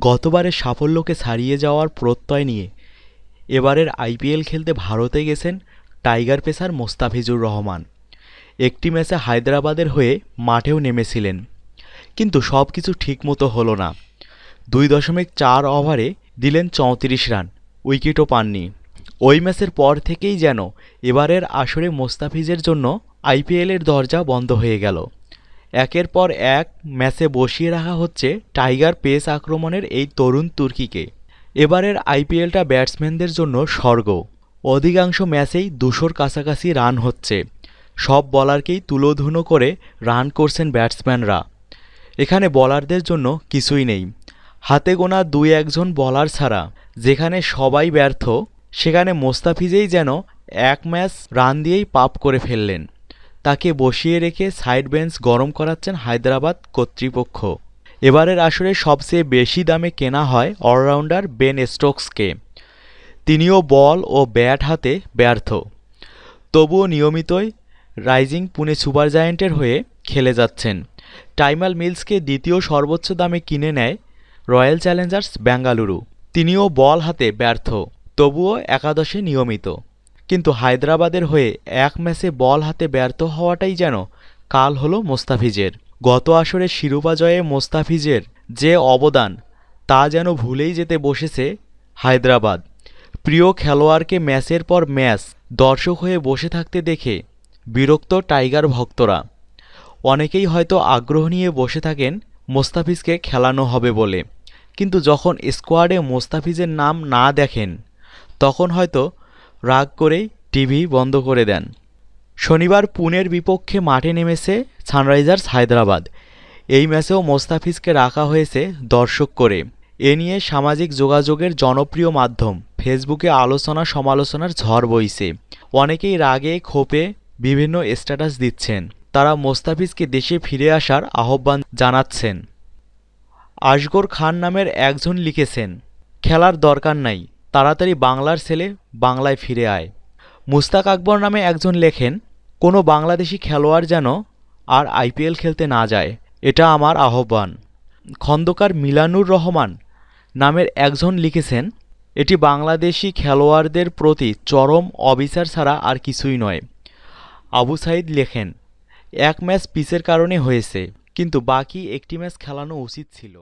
গতবারের সাফল্যকে ছাড়িয়ে যাওয়ার প্রত্যয় নিয়ে। এবারের আইপিএল খেলতে ভারতে গেছেন টাইগার পেসার মোস্তাফিজুর রহমান। একটি ম্যাচে হায়দ্রাবাদের হয়ে মাঠেও নেমেছিলেন। কিন্তু সব কিছু ঠিকমতো হলো না। দুই দশমিক চার ওভারে দিলেন চৌত্রিশ রান, উইকেটও পাননি। ওই ম্যাচের পর থেকেই যেন এবারের আসরে মোস্তাফিজের জন্য আইপিএলের দরজা বন্ধ হয়ে গেল। একের পর এক ম্যাচে বসিয়ে রাখা হচ্ছে টাইগার পেস আক্রমণের এই তরুণ তুর্কিকে। এবারের আইপিএলটা ব্যাটসম্যানদের জন্য স্বর্গ। অধিকাংশ ম্যাচেই দুশোর কাছাকাছি রান হচ্ছে। সব বলারকেই তুলোধুনো করে রান করছেন ব্যাটসম্যানরা। এখানে বলারদের জন্য কিছুই নেই। হাতে গোনা দুই একজন বলার ছাড়া, যেখানে সবাই ব্যর্থ, সেখানে মোস্তাফিজেই যেন এক ম্যাচ রান দিয়েই পাপ করে ফেললেন। তাকে বসিয়ে রেখে সাইড বেঞ্চ গরম করাচ্ছেন হায়দ্রাবাদ কর্তৃপক্ষ। এবারের আসরে সবচেয়ে বেশি দামে কেনা হয় অলরাউন্ডার বেন স্টোকসকে। তিনিও বল ও ব্যাট হাতে ব্যর্থ। তবুও নিয়মিতই রাইজিং পুনে সুপার জায়েন্টের হয়ে খেলে যাচ্ছেন। টাইমাল মিলসকে দ্বিতীয় সর্বোচ্চ দামে কিনে নেয় রয়্যাল চ্যালেঞ্জার্স বেঙ্গালুরু তিনিও বল হাতে ব্যর্থ, তবুও একাদশে নিয়মিত। কিন্তু হায়দ্রাবাদের হয়ে এক ম্যাচে বল হাতে ব্যর্থ হওয়াটাই যেন কাল হলো মোস্তাফিজের। গত আসরে শিরোপা জয়ে মোস্তাফিজের যে অবদান, তা যেন ভুলেই যেতে বসেছে হায়দ্রাবাদ। প্রিয় খেলোয়াড়কে ম্যাচের পর ম্যাচ দর্শক হয়ে বসে থাকতে দেখে বিরক্ত টাইগার ভক্তরা। অনেকেই হয়তো আগ্রহ নিয়ে বসে থাকেন, মোস্তাফিজকে খেলানো হবে বলে। কিন্তু যখন স্কোয়াডে মোস্তাফিজের নাম না দেখেন, তখন হয়তো রাগ করেই টিভি বন্ধ করে দেন। শনিবার পুনের বিপক্ষে মাঠে নেমেছে সানরাইজার্স হায়দ্রাবাদ। এই ম্যাচেও মোস্তাফিজকে রাখা হয়েছে দর্শক করে। এ নিয়ে সামাজিক যোগাযোগের জনপ্রিয় মাধ্যম, ফেসবুকে আলোচনা সমালোচনার ঝড় বইছে। অনেকেই রাগে, ক্ষোভে বিভিন্ন স্ট্যাটাস দিচ্ছেন। তারা মোস্তাফিজকে দেশে ফিরে আসার আহ্বান জানাচ্ছেন। আসগর খান নামের একজন লিখেছেন, খেলার দরকার নাই। তাড়াতাড়ি বাংলার ছেলে বাংলায় ফিরে আয়। মুস্তাক আকবর নামে একজন লেখেন, কোনো বাংলাদেশি খেলোয়াড় যেন আর আইপিএল খেলতে না যায়, এটা আমার আহ্বান। খন্দকার মিলানুর রহমান নামের একজন লিখেছেন, এটি বাংলাদেশি খেলোয়াড়দের প্রতি চরম অবিচার ছাড়া আর কিছুই নয়। আবু সাইদ লেখেন, এক ম্যাচ পিচের কারণে হয়েছে, কিন্তু বাকি একটি ম্যাচ খেলানো উচিত ছিল।